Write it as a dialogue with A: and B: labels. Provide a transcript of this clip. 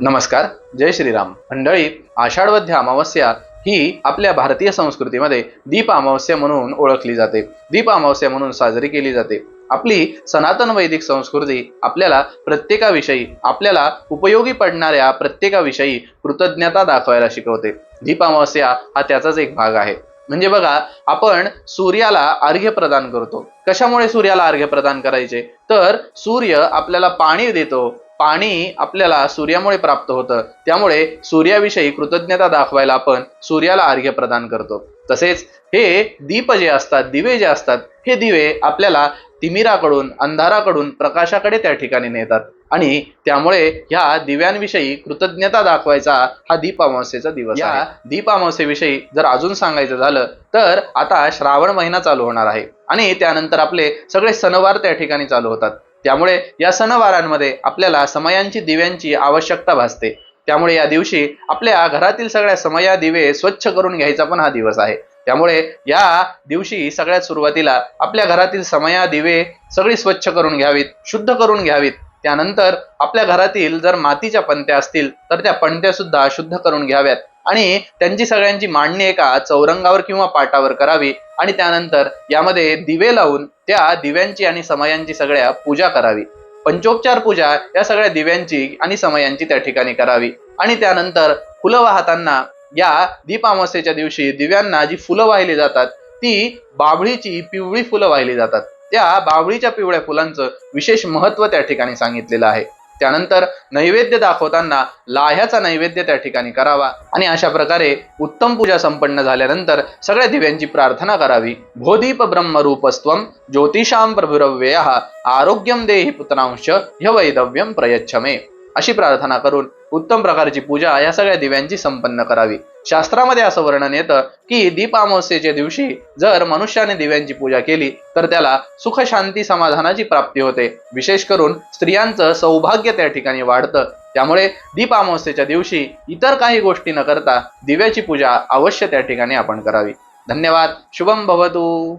A: नमस्कार जय श्रीराम. मंडळी आषाढवध्य अमावस्या ही आपल्या भारतीय संस्कृतीमध्ये दीप अमावस्या म्हणून ओळखली जाते. दीप अमावस्या म्हणून साजरी केली जाते. आपली सनातन वैदिक संस्कृती आपल्याला प्रत्येकाविषयी आपल्याला उपयोगी पडणाऱ्या प्रत्येकाविषयी कृतज्ञता दाखवायला शिकवते. दीप अमावस्या हा त्याचाच एक भाग आहे. म्हणजे बघा आपण सूर्याला अर्घ्य प्रदान करतो. कशामुळे सूर्याला अर्घ्य प्रदान करायचे? तर सूर्य आपल्याला पाणी देतो पाणी आपल्याला सूर्यामुळे प्राप्त होतं. त्यामुळे सूर्याविषयी कृतज्ञता दाखवायला आपण सूर्याला अर्घ्य प्रदान करतो. तसेच हे दीप जे असतात दिवे जे असतात हे दिवे आपल्याला तिमिराकडून अंधाराकडून प्रकाशाकडे त्या ठिकाणी नेतात. आणि त्यामुळे ह्या दिव्यांविषयी कृतज्ञता दाखवायचा हा दीप अमावस्येचा दिवस या दीप अमावस्येविषयी जर अजून सांगायचं झालं तर आता श्रावण महिना चालू होणार आहे. आणि त्यानंतर आपले सगळे सणवार त्या ठिकाणी चालू होतात. त्यामुळे या सणवारांमध्ये आपल्याला समयांची दिव्यांची आवश्यकता भासते. त्यामुळे या दिवशी आपल्या घरातील सगळ्या समया दिवे स्वच्छ करून घ्यायचा पण हा दिवस आहे. त्यामुळे या दिवशी सगळ्यात सुरुवातीला आपल्या घरातील समया दिवे सगळी स्वच्छ करून घ्यावीत शुद्ध करून घ्यावीत. त्यानंतर आपल्या घरातील जर मातीच्या पणत्या असतील तर त्या पणत्या सुद्धा शुद्ध करून घ्याव्यात. आणि त्यांची सगळ्यांची मांडणी एका चौरंगावर किंवा पाटावर करावी आणि त्यानंतर यामध्ये दिवे लावून त्या दिव्यांची आणि समयांची सगळ्या पूजा करावी. पंचोपचार पूजा या सगळ्या दिव्यांची आणि समयांची त्या ठिकाणी करावी. आणि त्यानंतर फुलं वाहताना या दीप अमावस्येच्या दिवशी दिव्यांना जी फुलं वाहिली जातात ती बाभळीची पिवळी फुलं वाहिली जातात. त्या बाभळीच्या पिवळ्या फुलांचं विशेष महत्त्व त्या ठिकाणी सांगितलेलं आहे. त्यानंतर नैवेद्य दाखवताना लाह्याचा नैवेद्य त्या ठिकाणी करावा. आणि अशा प्रकारे उत्तम पूजा संपन्न झाल्यानंतर सगळ्या दिव्यांची प्रार्थना करावी. भोदीप ब्रह्मरूपस्त्वम ज्योतिषाम प्रभुरव्यय आरोग्यम देहि पुत्रांश ह्यवैदव्यम प्रयच्छ प्रयच्छमे. अशी प्रार्थना करून उत्तम प्रकारची पूजा या सगळ्या दिव्यांची संपन्न करावी. शास्त्रामध्ये असं वर्णन येतं की दीप अमावस्येच्या दिवशी जर मनुष्याने दिव्यांची पूजा केली तर त्याला सुख शांती समाधानाची प्राप्ती होते. विशेष करून स्त्रियांचं सौभाग्य त्या ठिकाणी वाढतं. त्यामुळे दीप अमावस्येच्या दिवशी इतर काही गोष्टी न करता दिव्याची पूजा अवश्य त्या ठिकाणी आपण करावी. धन्यवाद. शुभम भवतु.